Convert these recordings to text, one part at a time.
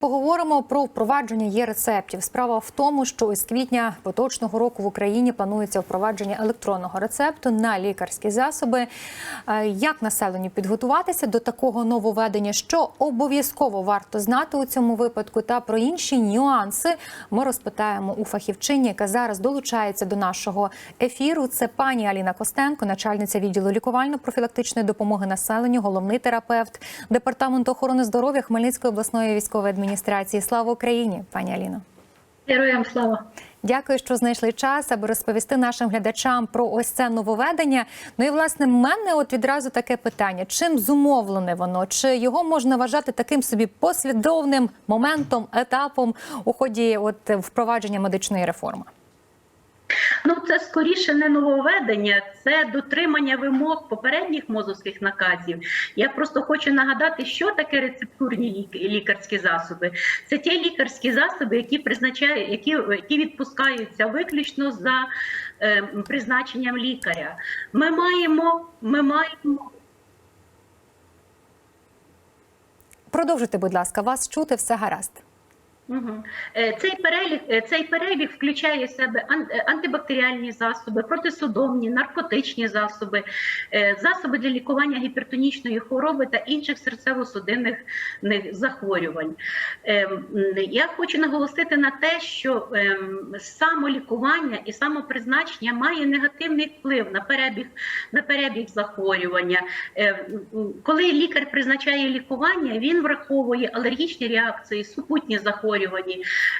Поговоримо про впровадження є рецептів. Справа в тому, що із квітня поточного року в Україні планується впровадження електронного рецепту на лікарські засоби. Е, Як населенню підготуватися до такого нововведення, що обов'язково варто знати у цьому випадку, та про інші нюанси ми розпитаємо у фахівчині, яка зараз долучається до нашого ефіру. Це пані Аліна Костенко, начальниця відділу лікувально-профілактичної допомоги населенню, головний терапевт департаменту охорони здоров'я Хмельницької обласної військової адміністрації. Слава Україні, пані Аліно. Героям слава. Дякую, що знайшли час, аби розповісти нашим глядачам про ось це нововведення. Ну і власне в мене от відразу таке питання: чим зумовлене воно? Чи його можна вважати таким собі послідовним моментом, етапом у ході от впровадження медичної реформи? Ну, це скоріше не нововведення, це дотримання вимог попередніх мозовських наказів. Я просто хочу нагадати, що таке рецептурні лікарські засоби. Це ті лікарські засоби, які призначають, які, які відпускаються виключно за е, призначенням лікаря. Ми маємо, ми маємо Продовжуйте, будь ласка, вас чути все гаразд. Е, Цей перелік, е, цей перелік включає в себе е, антибактеріальні засоби, протисудомні, наркотичні засоби, засоби для лікування гіпертонічної хвороби та інших серцево-судинних захворювань. Я хочу наголосити на те, що самолікування і самопризначення має негативний вплив на перебіг, на перебіг захворювання. Коли лікар призначає лікування, він враховує алергічні реакції, супутні захворювання,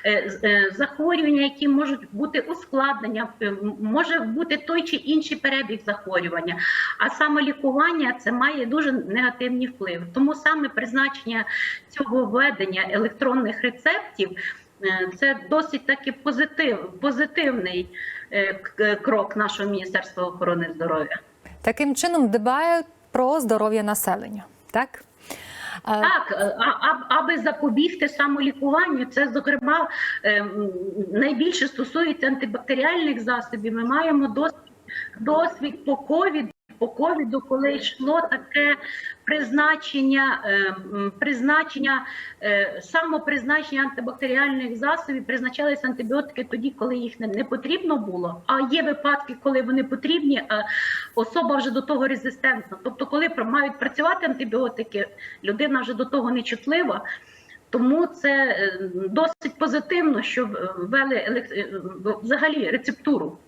е, з- е, захворювання, які можуть бути ускладнення, е, може бути той чи інший перебіг захворювання. А саме лікування це має дуже негативний вплив. Тому саме призначення цього введення електронних рецептів. е, Це досить таки позитив, позитивний е, крок нашого Міністерства охорони здоров'я. Таким чином дбає про здоров'я населення. Так? Е, Так, е, а, аби запобігти самолікуванню, це зокрема ем, найбільше стосується антибактеріальних засобів. Ми маємо досвід, досвід по ковіду. По ковіду, коли йшло таке призначення, ем, призначення е, самопризначення антибактеріальних засобів, призначалися антибіотики тоді, коли їх не, потрібно було. А є випадки, коли вони потрібні, а особа вже до того резистентна. Тобто, коли мають працювати антибіотики, людина вже до того не чутлива. Тому це е, досить позитивно, що е, ввели е, взагалі рецептуру.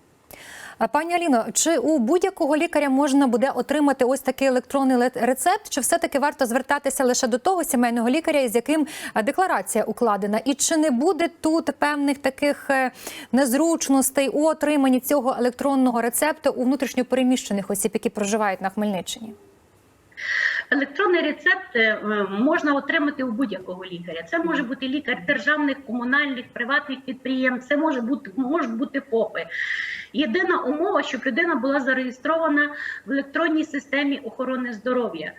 Пані Аліно, чи у будь-якого лікаря можна буде отримати ось такий електронний ле- рецепт, чи все-таки варто звертатися лише до того сімейного лікаря, із яким декларація укладена? І чи не буде тут певних таких е, незручностей у отриманні цього електронного рецепту у внутрішньопереміщених осіб, які проживають на Хмельниччині? Електронний рецепт е, можна отримати у будь-якого лікаря. Це може бути лікар державних, комунальних, приватних підприємств, це може бути можуть бути ФОПи. Єдина умова, щоб людина була зареєстрована в електронній системі охорони здоров'я.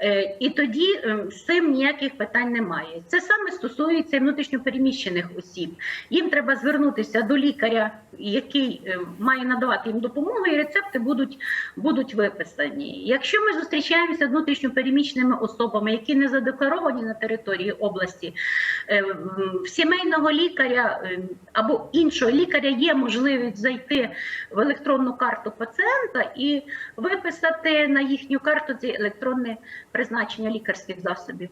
Е, І тоді е, з цим ніяких питань немає. Це саме стосується внутрішньопереміщених осіб. Їм треба звернутися до лікаря, який е, має надавати їм допомогу, і рецепти будуть, будуть виписані. Якщо ми зустрічаємося з внутрішньопереміщеними особами, які не задекларовані на території області, в сімейного лікаря е, або іншого лікаря є можливість зайти в електронну карту пацієнта і виписати на їхню карту ці електронне призначення лікарських засобів.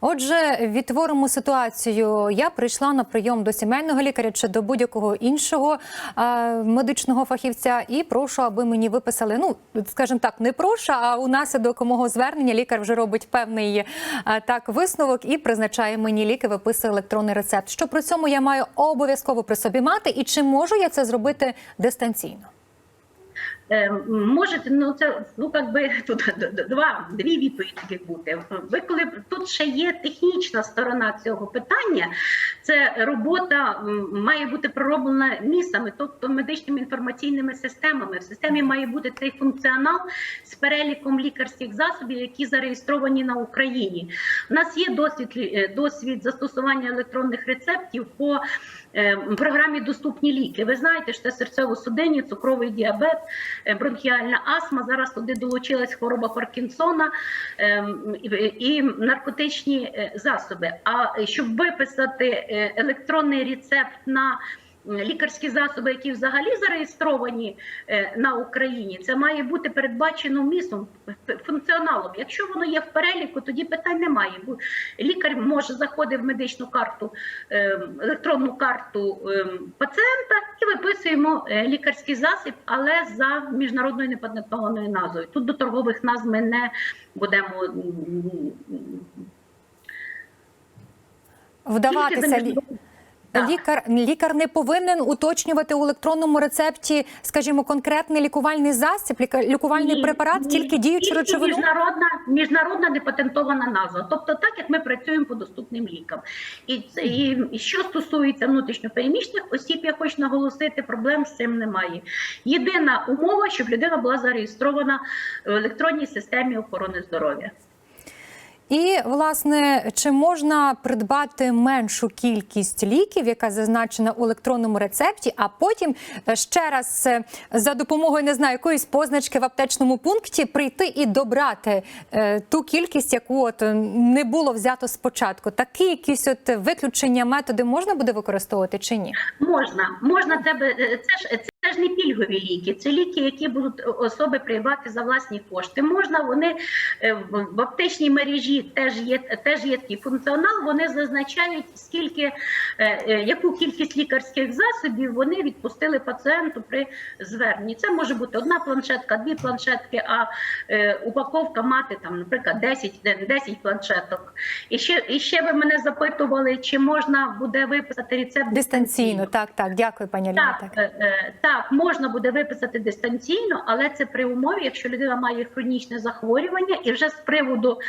Отже, відтворимо ситуацію. Я прийшла на прийом до сімейного лікаря чи до будь-якого іншого е, медичного фахівця, і прошу, аби мені виписали. Ну, скажімо так, не прошу, а у наслідок мого звернення лікар вже робить певний е, так висновок і призначає мені ліки, виписує електронний рецепт. Що при цьому я маю обов'язково при собі мати, і чи можу я це зробити дистанційно? Е, Можете, ну це ну як би тут два дві відповіді бути. Ви коли тут ще є технічна сторона цього питання, Це робота має бути пророблена місами, тобто медичними інформаційними системами. В системі має бути цей функціонал з переліком лікарських засобів, які зареєстровані на Україні. У нас є досвід е, досвід застосування електронних рецептів по програмі Доступні ліки. Ви знаєте, що це серцево-судинні, цукровий діабет, е, бронхіальна астма. Зараз туди долучилась хвороба Паркінсона е, і- наркотичні е, засоби. А щоб виписати е, електронний рецепт на Лікарські засоби, які взагалі зареєстровані е, на Україні, це має бути передбачено місом функціоналом. Якщо воно є в переліку, тоді питань немає. Бо лікар може заходити в медичну карту, е, електронну карту е, пацієнта і виписуємо лікарський засіб, але за міжнародною непатентованою назвою. Тут до торгових назв ми не будемо Вдаватися Так. лікар, лікар не повинен уточнювати у електронному рецепті, скажімо, конкретний лікувальний засіб, лікувальний Ні, препарат, ні, тільки діючу речовину. Міжнародна, міжнародна непатентована назва. Тобто, так як ми працюємо по доступним лікам. І, це, і, і що стосується внутрішньопереміщених осіб, я хочу наголосити, проблем з цим немає. Єдина умова, щоб людина була зареєстрована в електронній системі охорони здоров'я. І власне, чи можна придбати меншу кількість ліків, яка зазначена у електронному рецепті, а потім е, ще раз е, за допомогою не знаю якоїсь позначки в аптечному пункті прийти і добрати е, ту кількість, яку от не було взято спочатку? Такі якісь от виключення методи можна буде використовувати чи ні? Можна, можна це, е, це ж це ж не пільгові ліки, це ліки, які будуть особи приймати за власні кошти. Можна вони в аптечній мережі теж є теж є такий функціонал. Вони зазначають скільки е, е, яку кількість лікарських засобів вони відпустили пацієнту при зверненні. Це може бути одна планшетка, дві планшетки, а е, упаковка мати там, наприклад, 10, 10 планшеток. І ще і ще ви мене запитували, чи можна буде виписати рецепт Дистанційно, так, так, дякую, пані Аліна. так, так, можна буде виписати дистанційно, але це при умові, якщо людина має хронічне захворювання, і вже з приводу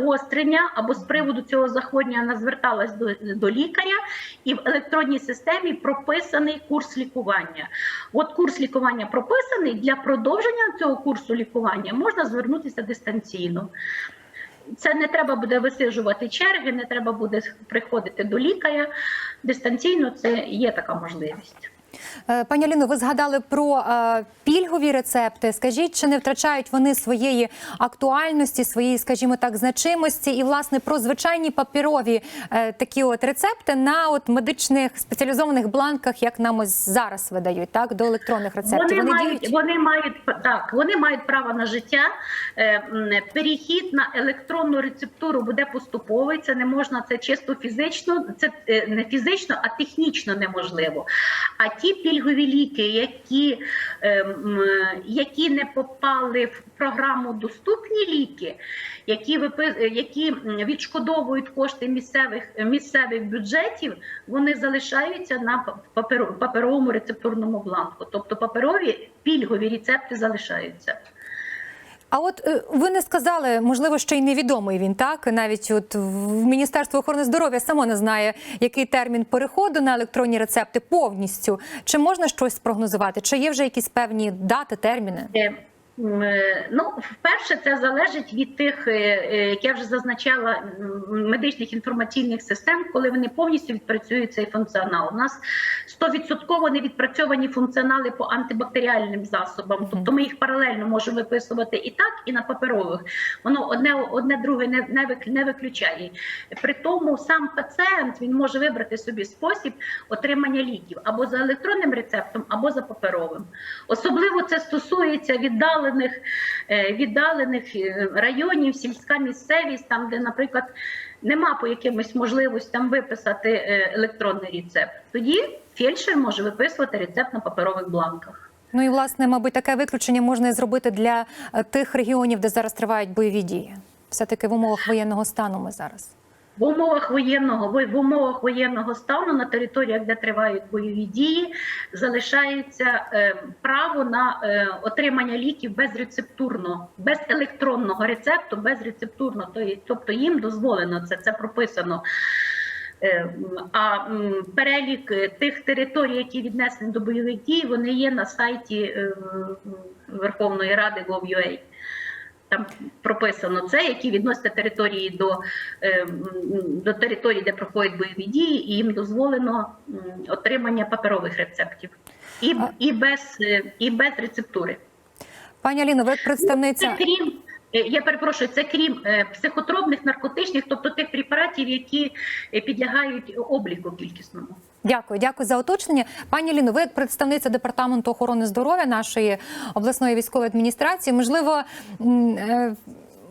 загострення або з приводу цього захворювання вона зверталась до, до лікаря, і в електронній системі прописаний курс лікування. От курс лікування прописаний для продовження цього курсу лікування можна звернутися дистанційно. Це не треба буде висиджувати черги, не треба буде приходити до лікаря. Дистанційно це є така можливість. Е, Пані Аліно, ви згадали про е, пільгові рецепти. Скажіть, чи не втрачають вони своєї актуальності, своєї, скажімо так, значимості, і власне про звичайні паперові е, такі от рецепти на от медичних спеціалізованих бланках, як нам ось зараз видають, так до електронних рецептів. Вони, мають, діють? вони мають так, вони мають право на життя. Е, Перехід на електронну рецептуру буде поступовий. Це не можна, це чисто фізично, це е, не фізично, а технічно неможливо. А ті пільгові ліки, які, е, які не попали в програму доступні ліки, які випи- які відшкодовують кошти місцевих місцевих бюджетів, вони залишаються на паперовому рецептурному бланку. Тобто паперові пільгові рецепти залишаються. А от е, ви не сказали, можливо, ще й невідомий він так. Навіть от в Міністерство охорони здоров'я само не знає, який термін переходу на електронні рецепти повністю. Чи можна щось спрогнозувати? Чи є вже якісь певні дати, терміни? Е, Ну, вперше, це залежить від тих, е, е, як я вже зазначала, медичних інформаційних систем, коли вони повністю відпрацюють цей функціонал. У нас 100% не відпрацьовані функціонали по антибактеріальним засобам, тобто ми їх паралельно можемо виписувати і так, і на паперових. Воно одне одне друге не, не, не виключає. При тому сам пацієнт він може вибрати собі спосіб отримання ліків або за електронним рецептом, або за паперовим. Особливо це стосується віддалених, е, віддалених е, районів, сільська місцевість, там, де, наприклад, нема по якимось можливостям виписати е, електронний рецепт. Тоді фельдшер може виписувати рецепт на паперових бланках. Ну і власне, мабуть, таке виключення можна і зробити для е, тих регіонів, де зараз тривають бойові дії. Все таки в умовах воєнного стану ми зараз. В умовах воєнного в умовах воєнного стану на територіях, де тривають бойові дії, залишається е, право на е, отримання ліків безрецептурно, без електронного рецепту, безрецептурно. Тобто їм дозволено це, це прописано Е, А перелік тих територій, які віднесені до бойових дій, вони є на сайті Верховної Ради Gov.ua. Там прописано це, які відносяться території до, е, до території, де проходять бойові дії, і їм дозволено отримання паперових рецептів і, і, без, е, і без рецептури. Пані Аліно, ви Це представниця. крім, я перепрошую, це крім психотробних психотропних, наркотичних, тобто тих препаратів, які е, підлягають обліку кількісному. Дякую, дякую за уточнення. Пані Ліно, ви як представниця департаменту охорони здоров'я нашої обласної військової адміністрації, можливо.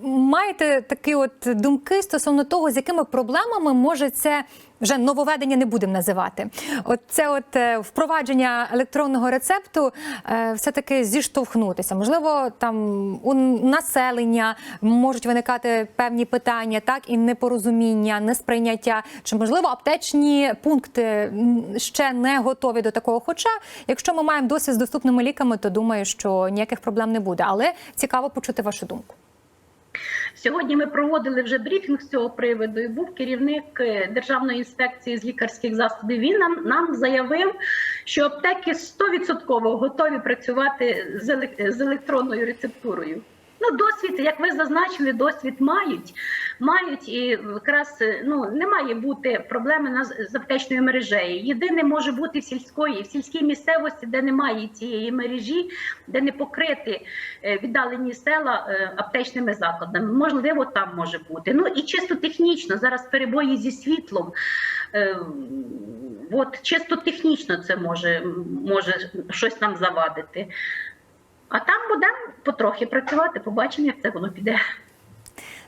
Маєте такі от думки стосовно того, з якими проблемами може це вже нововведення не будемо називати. От це от е, впровадження електронного рецепту е, все-таки зіштовхнутися. Можливо, там у населення можуть виникати певні питання, так і непорозуміння, несприйняття. Чи можливо аптечні пункти ще не готові до такого? Хоча, якщо ми маємо досвід з доступними ліками, то думаю, що ніяких проблем не буде. Але цікаво почути вашу думку. Сьогодні ми проводили вже брифінг з цього приводу. І був керівник е, Державної інспекції з лікарських засобів. Він нам, нам заявив, що аптеки 100% готові працювати з, елек- з електронною рецептурою. Ну, досвід, як ви зазначили, досвід мають. Мають і якраз е, ну не має бути проблеми на з аптечною мережею. Єдине може бути в сільської, в сільській місцевості, де немає цієї мережі, де не покриті е, віддалені села е, аптечними закладами. Можливо, там може бути. Ну і чисто технічно зараз перебої зі світлом. От чисто технічно це може, може щось нам завадити. А там будемо потрохи працювати, побачимо, як це воно піде.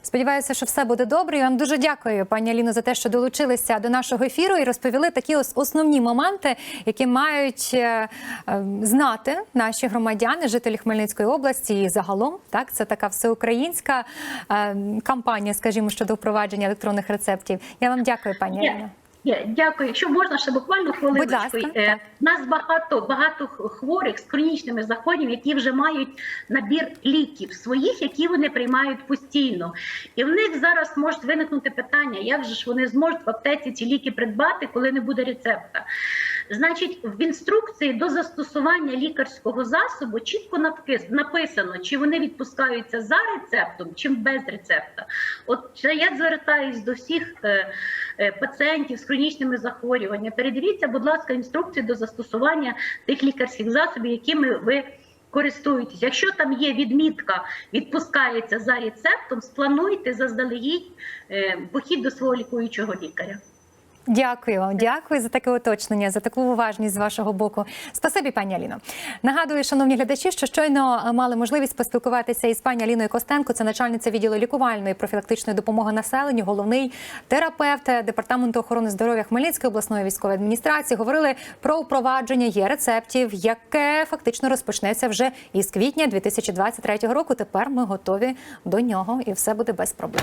Сподіваюся, що все буде добре. Я вам дуже дякую, пані Аліно, за те, що долучилися до нашого ефіру і розповіли такі основні моменти, які мають е, е, знати наші громадяни, жителі Хмельницької області і загалом. Так, це така всеукраїнська е, кампанія, скажімо, щодо впровадження електронних рецептів. Я вам дякую, пані Аліно. Я Дякую. Якщо можна ще буквально хвилиночку. Ласка, Е. Нас багато багато хворих з хронічними захворюваннями, які вже мають набір ліків своїх, які вони приймають постійно. І в них зараз можуть виникнути питання, як же ж вони зможуть в аптеці ці ліки придбати, коли не буде рецепта. Значить, в інструкції до застосування лікарського засобу чітко написано, чи вони відпускаються за рецептом, чи без рецепта. От я звертаюсь до всіх е, е, пацієнтів з хронічними захворюваннями. Передивіться, будь ласка, інструкції до застосування тих лікарських засобів, якими ви. Користуєтесь, якщо там є відмітка, відпускається за рецептом, сплануйте заздалегідь е, похід до свого лікуючого лікаря. Дякую дякую за таке уточнення, за таку уважність з вашого боку. Спасибі, пані Аліно. Нагадую, шановні глядачі, що щойно мали можливість поспілкуватися із пані Аліною Костенко, це начальниця відділу лікувальної профілактичної допомоги населенню, головний терапевт департаменту охорони здоров'я Хмельницької обласної військової адміністрації. Говорили про впровадження є рецептів, яке фактично розпочнеться вже із квітня 2023 року. Тепер ми готові до нього, і все буде без проблем.